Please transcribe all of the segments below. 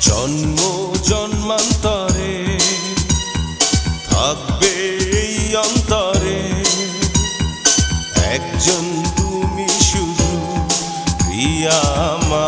জন্ম জন্মান্তরে থাকবে এই অন্তরে। একজন তুমি শুধু প্রিয়া মা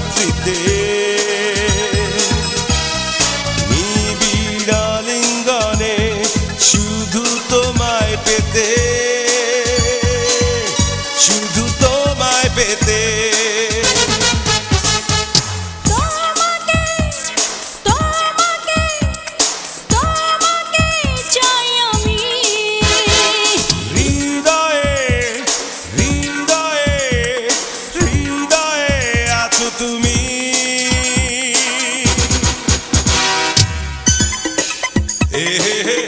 രാത്രിത്തെ നീ വീടാലിംഗനെ ശുദ്ധു তোমায় পেতে Hey, hey, hey.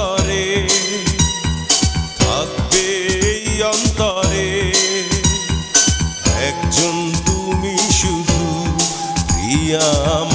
അറിയാം